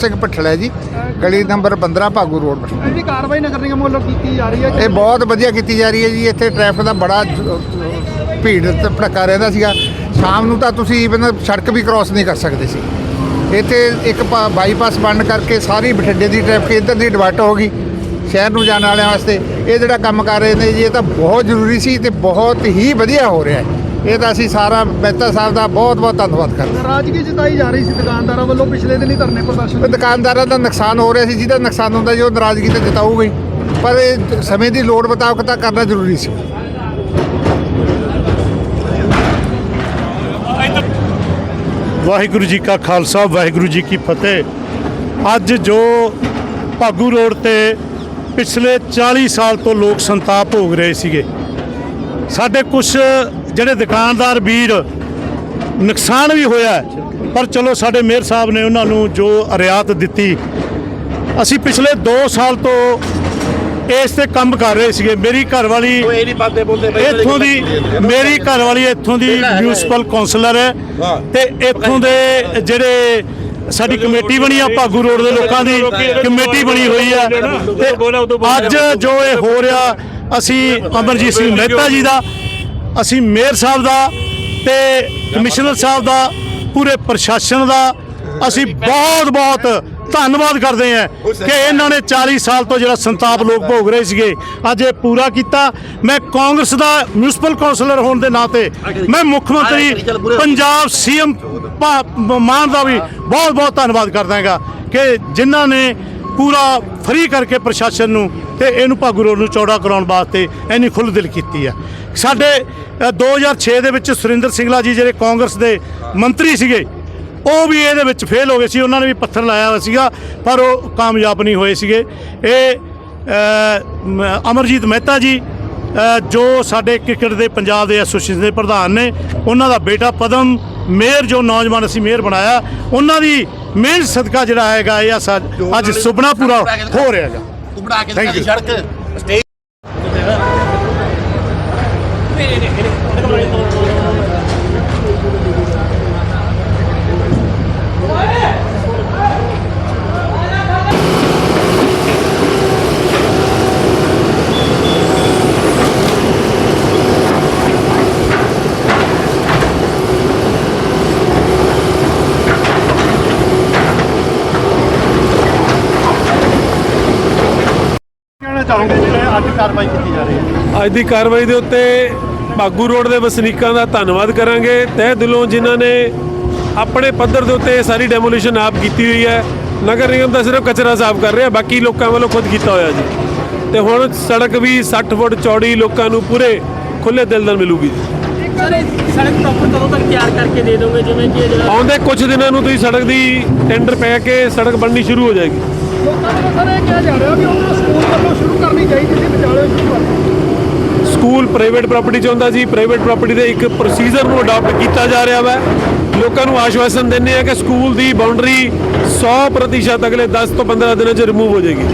ਸਿੰਘ ਭੱਠਲ ਹੈ ਜੀ ਗਲੀ ਨੰਬਰ 15 ਭਾਗੂ ਰੋਡ ਬਠਿੰਡਾ ਇਹਦੀ ਕਾਰਵਾਈ ਨਗਰ ਨਿਗਮ ਵੱਲੋਂ ਕੀਤੀ ਜਾ ਰਹੀ ਹੈ? ਇਹ ਬਹੁਤ ਵਧੀਆ ਕੀਤੀ ਜਾ ਰਹੀ ਹੈ ਜੀ ਇੱਥੇ ਟ੍ਰੈਫਿਕ ਦਾ ਬੜਾ ਭੀੜ ਤੇ ਭੜਕਾ ਰਹਿੰਦਾ ਸੀਗਾ। ਸ਼ਾਮ ਨੂੰ ਤਾਂ ਤੁਸੀਂ ਇਵਨ ਸੜਕ ਵੀ ਕ੍ਰਾਸ ਨਹੀਂ ਕਰ ਸਕਦੇ ਸੀ। ਇੱਥੇ ਇੱਕ ਬਾਈਪਾਸ ਬੰਦ ਕਰਕੇ ਸਾਰੀ ਬਠਿੰਡੇ ਦੀ ਟ੍ਰੈਫਿਕ ਇੱਧਰ ਦੀ ਡਿਵਰਟ ਹੋ ਗਈ ਸ਼ਹਿਰ ਨੂੰ ਜਾਣ ਵਾਲਿਆਂ ਵਾਸਤੇ। ਇਹ ਜਿਹੜਾ ਕੰਮ ਕਰ ਰਹੇ ਨੇ ਜੀ ਇਹ ਤਾਂ ਬਹੁਤ ਜ਼ਰੂਰੀ ਸੀ ਤੇ ਬਹੁਤ ਹੀ ਵਧੀਆ ਹੋ ਰਿਹਾ ਹੈ। ਇਹ ਤਾਂ ਅਸੀਂ ਸਾਰਾ ਮਹਿਤਾ ਸਾਹਿਬ ਦਾ ਬਹੁਤ ਬਹੁਤ ਧੰਨਵਾਦ ਕਰਦੇ ਹਾਂ। ਨਾਰਾਜ਼ਗੀ ਜਤਾਈ ਜਾ ਰਹੀ ਸੀ ਦੁਕਾਨਦਾਰਾਂ ਵੱਲੋਂ ਪਿਛਲੇ ਦਿਨੀ ਧਰਨੇ ਪ੍ਰਦਰਸ਼ਨ ਤੇ ਦੁਕਾਨਦਾਰਾਂ ਦਾ ਨੁਕਸਾਨ ਹੋ ਰਿਹਾ ਸੀ ਜਿਹਦਾ ਨੁਕਸਾਨ ਹੁੰਦਾ ਜੀ ਉਹ ਨਾਰਾਜ਼ਗੀ ਤਾਂ ਜਤਾਊਗਾ ਹੀ। ਪਰ ਇਹ ਸਮੇਂ ਦੀ ਲੋੜ ਮੁਤਾਬਕ ਤਾਂ ਕਰਨਾ ਜ਼ਰੂਰੀ ਸੀ। ਵਾਹਿਗੁਰੂ ਜੀ ਕਾ ਖਾਲਸਾ ਵਾਹਿਗੁਰੂ ਜੀ ਕੀ ਫਤਿਹ। ਅੱਜ ਜੋ ਭਾਗੂ ਰੋਡ ਤੇ ਪਿਛਲੇ 40 ਸਾਲ ਤੋਂ ਲੋਕ ਸੰਤਾਪ ਭੋਗ ਰਹੇ ਸੀਗੇ ਸਾਡੇ ਕੁਝ ਜਿਹੜੇ ਦੁਕਾਨਦਾਰ ਵੀਰ ਨੁਕਸਾਨ ਵੀ ਹੋਇਆ ਪਰ ਚਲੋ ਸਾਡੇ ਮੇਅਰ ਸਾਹਿਬ ਨੇ ਉਹਨਾਂ ਨੂੰ ਜੋ ਰਿਆਤ ਦਿੱਤੀ ਅਸੀਂ ਪਿਛਲੇ 2 ਸਾਲ ਤੋਂ ਇਸ ਤੇ ਕੰਮ ਕਰ ਰਹੇ ਸੀਗੇ। ਮੇਰੀ ਬੋਲਦੇ ਬਈ ਇੱਥੋਂ ਦੀ ਮੇਰੀ ਘਰਵਾਲੀ ਇੱਥੋਂ ਦੀ ਮਿਊਨਿਸਪਲ ਕਾਉਂਸਲਰ ਹੈ ਤੇ ਇੱਥੋਂ ਦੇ ਜਿਹੜੇ ਸਾਡੀ ਕਮੇਟੀ ਬਣੀ ਆ ਭਾਗੂ ਰੋਡ ਦੇ ਲੋਕਾਂ ਦੀ ਕਮੇਟੀ ਬਣੀ ਹੋਈ ਆ। ਤੇ ਅੱਜ ਜੋ ਇਹ ਹੋ ਰਿਹਾ ਅਸੀਂ ਅਮਰਜੀਤ ਸਿੰਘ ਮਹਿਤਾ ਜੀ ਦਾ ਅਸੀਂ ਮੇਅਰ ਸਾਹਿਬ ਦਾ ਤੇ ਕਮਿਸ਼ਨਰ ਸਾਹਿਬ ਦਾ, ਪੂਰੇ ਪ੍ਰਸ਼ਾਸਨ ਦਾ ਅਸੀਂ ਬਹੁਤ ਬਹੁਤ ਧੰਨਵਾਦ ਕਰਦੇ ਹਾਂ ਕਿ ਇਹਨਾਂ ਨੇ 40 ਸਾਲ ਤੋਂ ਜਿਹੜਾ ਸੰਤਾਪ ਲੋਕ ਭੋਗ ਰਹੇ ਸੀਗੇ, ਅੱਜ ਇਹ ਪੂਰਾ ਕੀਤਾ। ਮੈਂ ਕਾਂਗਰਸ ਦਾ ਮਿਊਨਿਸਪਲ ਕਾਉਂਸਲਰ ਹੋਣ ਦੇ ਨਾਤੇ ਮੈਂ ਮੁੱਖ ਮੰਤਰੀ, ਪੰਜਾਬ ਸੀਐਮ ਮਾਨ ਦਾ ਵੀ ਬਹੁਤ ਬਹੁਤ ਧੰਨਵਾਦ ਕਰਦਾ ਹਾਂਗਾ ਕਿ ਜਿਨ੍ਹਾਂ ਨੇ ਪੂਰਾ ਫਰੀ ਕਰਕੇ ਪ੍ਰਸ਼ਾਸਨ ਨੂੰ ਤੇ ਇਹਨੂੰ ਭਾਗੂ ਰੋਡ ਨੂੰ ਚੌੜਾ ਕਰਾਉਣ ਵਾਸਤੇ ਇੰਨੀ ਖੁੱਲ੍ਹ ਦਿਲ ਕੀਤੀ ਆ। ਸਾਡੇ ਅ, 2006 ਦੇ ਵਿੱਚ ਸੁਰਿੰਦਰ ਸਿੰਗਲਾ ਜੀ ਜਿਹੜੇ ਕਾਂਗਰਸ ਦੇ ਮੰਤਰੀ ਸੀਗੇ ਉਹ ਵੀ ਇਹਦੇ ਵਿੱਚ ਫੇਲ ਹੋ ਗਏ ਸੀ। ਉਹਨਾਂ ਨੇ ਵੀ ਪੱਥਰ ਲਾਇਆ ਹੋਇਆ ਸੀਗਾ ਪਰ ਉਹ ਕਾਮਯਾਬ ਨਹੀਂ ਹੋਏ ਸੀਗੇ। ਇਹ ਅਮਰਜੀਤ ਮਹਿਤਾ ਜੀ ਜੋ ਸਾਡੇ ਕ੍ਰਿਕਟ ਦੇ ਪੰਜਾਬ ਦੇ ਐਸੋਸੀਏਸ਼ਨ ਦੇ ਪ੍ਰਧਾਨ ਨੇ ਉਹਨਾਂ ਦਾ ਬੇਟਾ ਪਦਮ ਮੇਅਰ ਜੋ ਨੌਜਵਾਨ ਅਸੀਂ ਮੇਅਰ ਬਣਾਇਆ ਉਹਨਾਂ ਦੀ ਮਿਹਨਤ ਸਦਕਾ ਜਿਹੜਾ ਹੈਗਾ ਇਹ ਅੱਜ ਸੁਪਨਾ ਪੂਰਾ ਹੋ ਰਿਹਾ ਹੈਗਾ. ਸੜਕ। ਸਟੇਜ ਜਿਹੜੇ ਅੱਜ ਕਾਰਵਾਈ ਕੀਤੀ ਜਾ ਰਹੀ ਹੈ? ਅੱਜ ਦੀ ਕਾਰਵਾਈ ਦੇ ਉੱਤੇ ਬਾਗੂ ਰੋਡ ਦੇ ਵਸਨੀਕਾਂ ਦਾ ਧੰਨਵਾਦ ਕਰਾਂਗੇ। ਤਹਿ ਦਿਲੋਂ ਜਿਨ੍ਹਾਂ ਨੇ ਆਪਣੇ ਪੱਧਰ ਦੇ ਉੱਤੇ ਇਹ ਸਾਰੀ ਡੈਮੋਲੀਸ਼ਨ ਆਪ ਕੀਤੀ ਹੋਈ ਹੈ। ਨਗਰ ਨਿਗਮ ਤਾਂ ਸਿਰਫ ਕਚਰਾ ਸਾਫ਼ ਕਰ ਰਿਹਾ ਬਾਕੀ ਲੋਕਾਂ ਵੱਲੋਂ ਖੁਦ ਕੀਤਾ ਹੋਇਆ ਜੀ। ਤੇ ਹੁਣ ਸੜਕ ਵੀ 60 ਫੁੱਟ ਚੌੜੀ ਲੋਕਾਂ ਨੂੰ ਪੂਰੇ ਖੁੱਲੇ ਦਿਲ ਨਾਲ ਮਿਲੂਗੀ। ਜੀ ਸੜਕ ਪ੍ਰੋਪਰ ਕਦੋਂ ਤੱਕ ਤਿਆਰ ਕਰਕੇ ਦੇ ਦੋਗੇ? ਜਿਵੇਂ ਕਿ ਆਉਂਦੇ ਕੁਝ ਦਿਨਾਂ ਨੂੰ ਤੁਸੀਂ ਸੜਕ ਦੀ ਟੈਂਡਰ ਪੈ ਕੇ ਸੜਕ ਬਣਨੀ ਸ਼ੁਰੂ ਹੋ ਜਾਏਗੀ। ਲੋਕਾਂ ਸਰ ਇਹ ਕਿਹਾ ਜਾ ਰਿਹਾ ਵੀ ਉਹਨਾਂ ਸਕੂਲ ਵੱਲੋਂ ਸ਼ੁਰੂ ਕਰਨੀ ਚਾਹੀਦੀ ਸੀ ਵਿਚਾਲੇ ਸ਼ੁਰੂ ਕਰ ਸਕੂਲ ਪ੍ਰਾਈਵੇਟ ਪ੍ਰਾਪਰਟੀ 'ਚ ਹੁੰਦਾ ਸੀ। ਪ੍ਰਾਈਵੇਟ ਪ੍ਰਾਪਰਟੀ ਦੇ ਇੱਕ ਪ੍ਰੋਸੀਜਰ ਨੂੰ ਅਡਾਪਟ ਕੀਤਾ ਜਾ ਰਿਹਾ ਵਾ। ਲੋਕਾਂ ਨੂੰ ਆਸ਼ਵਾਸਨ ਦਿੰਦੇ ਆ ਕਿ ਸਕੂਲ ਦੀ ਬਾਉਂਡਰੀ 100% ਅਗਲੇ 10 ਤੋਂ 15 ਦਿਨਾਂ 'ਚ ਰਿਮੂਵ ਹੋ ਜਾਏਗੀ।